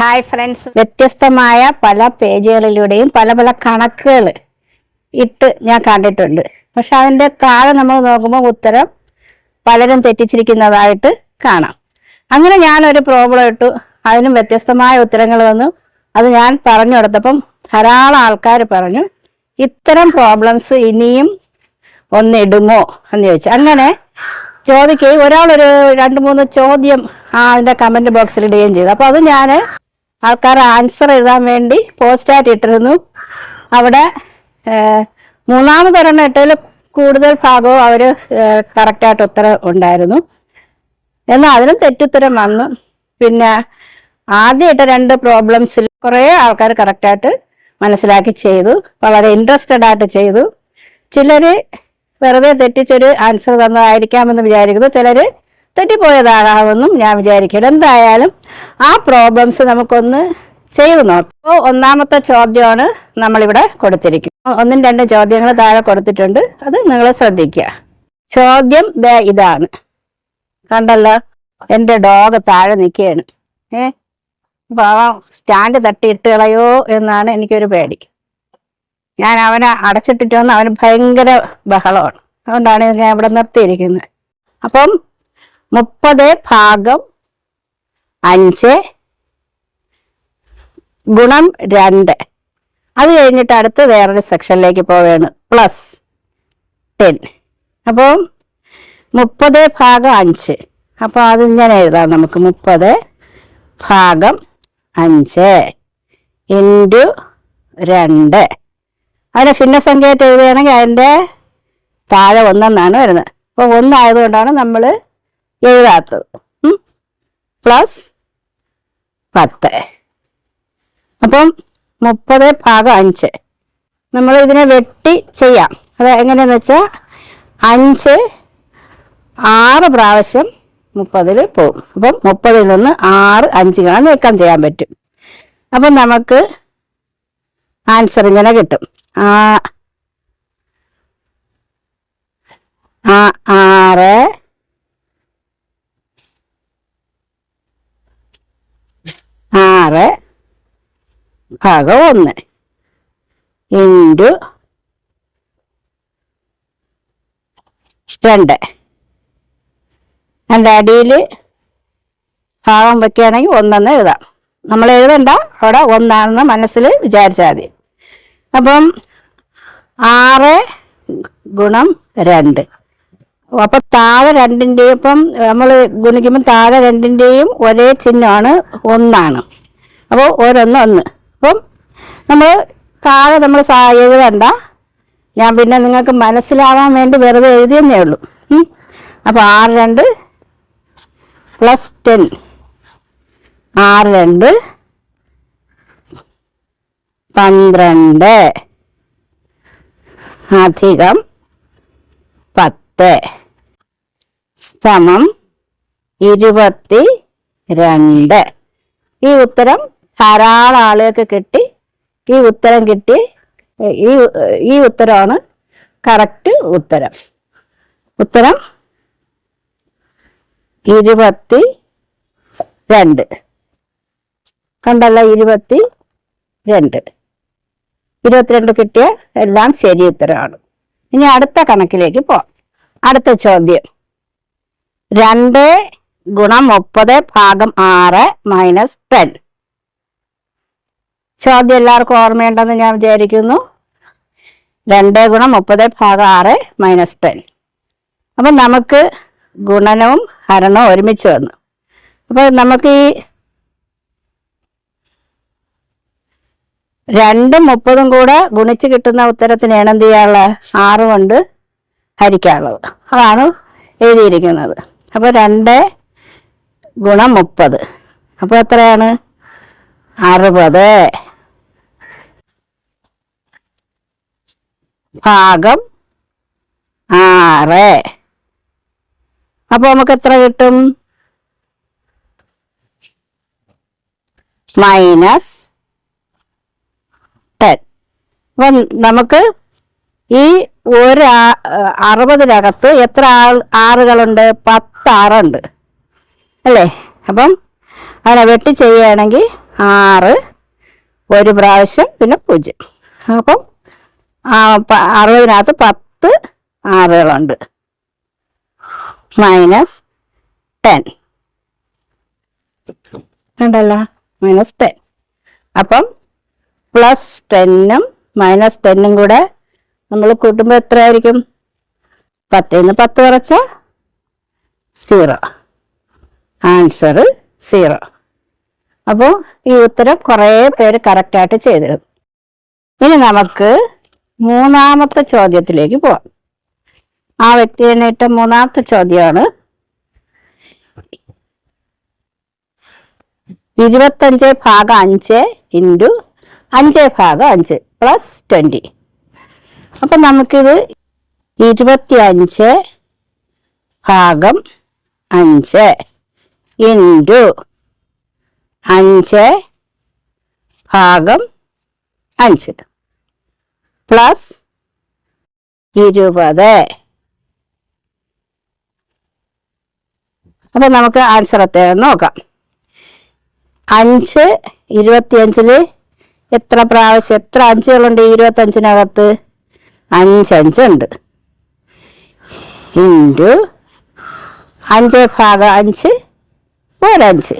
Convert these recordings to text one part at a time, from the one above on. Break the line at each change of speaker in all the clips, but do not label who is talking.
Hi friends വ്യത്യസ്തമായ പല പേജുകളിലൂടെയും പല പല കണക്കുകൾ ഇട്ട് ഞാൻ കണ്ടിട്ടുണ്ട്. പക്ഷെ അതിന്റെ താഴെ നമ്മൾ നോക്കുമ്പോൾ ഉത്തരം പലരും തെറ്റിച്ചിരിക്കുന്നതായിട്ട് കാണാം. അങ്ങനെ ഞാനൊരു പ്രോബ്ലം ഇട്ടു. അതിനും വ്യത്യസ്തമായ ഉത്തരങ്ങൾ വന്നു അത് ഞാൻ പറഞ്ഞു കൊടുത്തപ്പം ധാരാളം ആൾക്കാർ പറഞ്ഞു ഇത്തരം പ്രോബ്ലംസ് ഇനിയും ഒന്നിടുമോ? എന്ന് ചോദിച്ചു. അങ്ങനെ ചോദിക്കുകയും ഒരാളൊരു രണ്ട് മൂന്ന് ചോദ്യം ആ അതിന്റെ കമന്റ് ബോക്സിൽ ഇടുകയും ചെയ്തു. അപ്പോൾ അത് ഞാൻ ആൾക്കാർ ആൻസർ എഴുതാൻ വേണ്ടി പോസ്റ്റായിട്ട് ഇട്ടിരുന്നു. അവിടെ മൂന്നാമതൊരെണ്ണം ഇട്ടതിൽ കൂടുതൽ ഭാഗവും അവർ കറക്റ്റായിട്ട് ഉത്തരം ഉണ്ടായിരുന്നു. എന്നാൽ അതിനും തെറ്റുത്തരം വന്നു. പിന്നെ ആദ്യം ഇട്ട രണ്ട് പ്രോബ്ലംസിൽ കുറേ ആൾക്കാർ കറക്റ്റായിട്ട് മനസ്സിലാക്കി ചെയ്തു. വളരെ ഇൻട്രസ്റ്റഡ് ആയിട്ട് ചെയ്തു. ചിലര് വെറുതെ തെറ്റിച്ചൊരു ആൻസർ തന്നതായിരിക്കാമെന്ന് വിചാരിക്കുന്നു. ചിലര് തെറ്റിപ്പോയതാകാമെന്നും ഞാൻ വിചാരിക്കുന്നു. എന്തായാലും ആ പ്രോബ്ലംസ് നമുക്കൊന്ന് ചെയ്തു നോക്കാം. അപ്പോൾ ഒന്നാമത്തെ ചോദ്യമാണ് നമ്മളിവിടെ കൊടുത്തിരിക്കുന്നത്. ഒന്നും രണ്ട് ചോദ്യങ്ങൾ താഴെ കൊടുത്തിട്ടുണ്ട്. അത് നിങ്ങൾ ശ്രദ്ധിക്കുക. ചോദ്യം ഇതാണ്. കണ്ടല്ലോ? എന്റെ ഡോഗ് താഴെ നിൽക്കുകയാണ്. ഏ? പാവം സ്റ്റാൻഡ് തട്ടി ഇട്ട് കളയോ എന്നാണ് എനിക്കൊരു പേടി. ഞാൻ അവനെ അടച്ചിട്ടിട്ട് വന്ന് അവന് ഭയങ്കര ബഹളമാണ്. അതുകൊണ്ടാണ് ഞാൻ ഇവിടെ നിർത്തിയിരിക്കുന്നത്. അപ്പം മുപ്പത് ഭാഗം അഞ്ച് ഗുണം രണ്ട്. അത് കഴിഞ്ഞിട്ട് അടുത്ത് വേറൊരു സെക്ഷനിലേക്ക് പോവുകയാണ്. പ്ലസ് ടെൻ അപ്പോൾ മുപ്പത് ഭാഗം അഞ്ച്. അപ്പോൾ അത് ഇങ്ങനെ എഴുതാം നമുക്ക് മുപ്പത് ഭാഗം അഞ്ച് ഇന്റു രണ്ട്. അതിനെ ഭിന്നസംഖ്യയായിട്ട് എഴുതുകയാണെങ്കിൽ അതിന്റെ താഴെ ഒന്നെന്നാണ് വരുന്നത്. അപ്പോൾ ഒന്നായതുകൊണ്ടാണ് നമ്മൾ എഴുതാത്തത്. പ്ലസ് പത്ത്. അപ്പം മുപ്പത് ഭാഗം അഞ്ച്. നമ്മൾ ഇതിനെ വെട്ടി ചെയ്യാം. അത് എങ്ങനെയാന്ന് വെച്ചാൽ അഞ്ച് ആറ് പ്രാവശ്യം മുപ്പതിൽ പോകും. അപ്പം മുപ്പതിൽ നിന്ന് ആറ് അഞ്ച് കാണാൻ നീക്കം ചെയ്യാൻ പറ്റും. അപ്പം നമുക്ക് ആൻസർ ഇങ്ങനെ കിട്ടും. ആ ആറ് ആറ് ഭാഗം ഒന്ന്. ഇന്റു രണ്ട്. അതിന്റെ അടിയിൽ ഭാഗം വെക്കുകയാണെങ്കിൽ ഒന്നെന്ന് എഴുതാം. നമ്മൾ എഴുതണ്ട അവിടെ ഒന്നാണെന്ന് മനസ്സിൽ വിചാരിച്ചാൽ മതി. അപ്പം ആറ് ഗുണം രണ്ട്. അപ്പൊ താഴെ രണ്ടിന്റെയും ഇപ്പം നമ്മൾ ഗുണിക്കുമ്പോൾ താഴെ രണ്ടിന്റെയും ഒരേ ചിഹ്നമാണ് ഒന്നാണ്. അപ്പോൾ ഓരോന്ന് ഒന്ന് അപ്പം നമ്മൾ താഴെ നമ്മൾ എഴുതണ്ട ഞാൻ പിന്നെ നിങ്ങൾക്ക് മനസ്സിലാവാൻ വേണ്ടി വെറുതെ എഴുതിയെന്നേ ഉള്ളൂ. അപ്പോൾ ആറ് രണ്ട് പ്ലസ് ടെൻ ആറ് രണ്ട് പന്ത്രണ്ട്. അധികം പത്ത്. സമം ഇരുപത്തി രണ്ട്. ഈ ഉത്തരം ധാരാളം ആളുകൾക്ക് കിട്ടി. ഈ ഉത്തരം കിട്ടി. ഈ ഈ ഉത്തരമാണ് കറക്റ്റ് ഉത്തരം. ഉത്തരം ഇരുപത്തി രണ്ട് കണ്ടല്ല ഇരുപത്തി രണ്ട് ഇരുപത്തിരണ്ട് കിട്ടിയ എല്ലാം ശരി ഉത്തരമാണ്. ഇനി അടുത്ത കണക്കിലേക്ക് പോവാം. അടുത്ത ചോദ്യം. രണ്ട് ഗുണം മുപ്പത് ഭാഗം ആറ് മൈനസ് ടെൻ ചോദ്യം എല്ലാവർക്കും ഓർമ്മയുണ്ടെന്ന് ഞാൻ വിചാരിക്കുന്നു. രണ്ട് ഗുണം മുപ്പത് ഭാഗം ആറ് മൈനസ് ടെൻ. അപ്പം നമുക്ക് ഗുണനവും ഹരണവും ഒരുമിച്ച് വന്നു. അപ്പോൾ നമുക്ക് ഈ രണ്ടും മുപ്പതും കൂടെ ഗുണിച്ച് കിട്ടുന്ന ഉത്തരത്തിനാണ് എന്ത് ചെയ്യാനുള്ളത് ആറ് കൊണ്ട് ഹരിക്കാനുള്ളത് അതാണ് എഴുതിയിരിക്കുന്നത്. അപ്പോൾ രണ്ട് ഗുണം മുപ്പത്. അപ്പോൾ എത്രയാണ്? അറുപത്. ഭാഗം ആറ്. അപ്പൊ നമുക്ക് എത്ര കിട്ടും? Minus ten. അപ്പം നമുക്ക് ഈ ഒരു അറുപതിനകത്ത് എത്ര ആൾ ആറുകളുണ്ട്? പത്ത് ആറുണ്ട് അല്ലേ? അപ്പം അതിനെ വെട്ടി ചെയ്യുകയാണെങ്കിൽ ആറ് ഒരു പ്രാവശ്യം പിന്നെ പൂജ്യം. അപ്പം അറുപതിനകത്ത് പത്ത് ആറുകളുണ്ട്. Minus ten. കണ്ടല്ലോ മൈനസ് ടെൻ. അപ്പം പ്ലസ് ടെന്നും മൈനസ് ടെന്നും കൂടെ നമ്മൾ കൂട്ടുമ്പോൾ എത്രയായിരിക്കും? പത്തിൽ നിന്ന് പത്ത് കുറച്ച സീറോ. Answer zero. അപ്പോൾ ഈ ഉത്തരം കുറേ പേര് കറക്റ്റായിട്ട് ചെയ്തിരുന്നു ഇനി നമുക്ക് മൂന്നാമത്തെ ചോദ്യത്തിലേക്ക് പോവാം. ആ വ്യക്തി തന്നെ ഇട്ട മൂന്നാമത്തെ ചോദ്യമാണ്. ഇരുപത്തഞ്ച് ഭാഗം അഞ്ച് ഇന്റു അഞ്ച് ഭാഗം അഞ്ച് പ്ലസ് ട്വന്റി അപ്പം നമുക്കിത് ഇരുപത്തി അഞ്ച് ഭാഗം അഞ്ച് ഇന്റു അഞ്ച് ഭാഗം അഞ്ച്. പ്ലസ് ഇരുപത്. അപ്പൊ നമുക്ക് ആൻസർ എത്രയാണെന്ന് നോക്കാം. അഞ്ച് ഇരുപത്തിയഞ്ചിൽ എത്ര പ്രാവശ്യം എത്ര അഞ്ചുകളുണ്ട് ഇരുപത്തഞ്ചിനകത്ത് അഞ്ചഞ്ചുണ്ട് ഇന്റു അഞ്ച് ഭാഗം അഞ്ച് ഒരഞ്ച്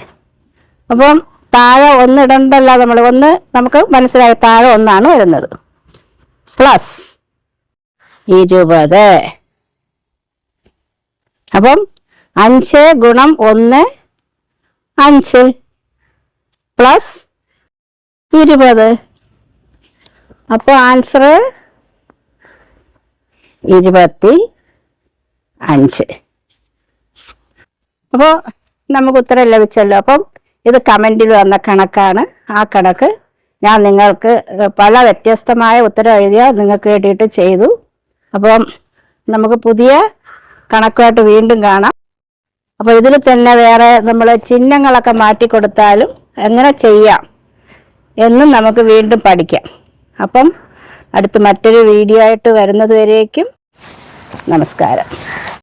അപ്പം താഴെ ഒന്ന് ഇടണ്ടല്ല നമ്മൾ ഒന്ന് നമുക്ക് മനസ്സിലായി താഴെ ഒന്നാണ് വരുന്നത്. പ്ലസ് ഇരുപത്. അപ്പം അഞ്ച് ഗുണം ഒന്ന് അഞ്ച് പ്ലസ് ഇരുപത്. അപ്പോൾ ആൻസർ ഇരുപത്തി അഞ്ച്. അപ്പോൾ നമുക്ക് ഉത്തരം ലഭിച്ചല്ലോ. അപ്പം ഇത് കമന്റിൽ വന്ന കണക്കാണ്. ആ കണക്ക് ഞാൻ നിങ്ങൾക്ക് പല വ്യത്യസ്തമായ ഉത്തരം എഴുതിയ നിങ്ങൾക്ക് വേണ്ടിയിട്ട് ചെയ്തു. അപ്പം നമുക്ക് പുതിയ കണക്കുമായിട്ട് വീണ്ടും കാണാം. അപ്പോൾ ഇതിൽ തന്നെ വേറെ നമ്മൾ ചിഹ്നങ്ങളൊക്കെ മാറ്റി കൊടുത്താലും എങ്ങനെ ചെയ്യാം എന്നും നമുക്ക് വീണ്ടും പഠിക്കാം. അപ്പം അടുത്ത് മറ്റൊരു വീഡിയോ ആയിട്ട് വരുന്നത് വരേക്കും. നമസ്കാരം.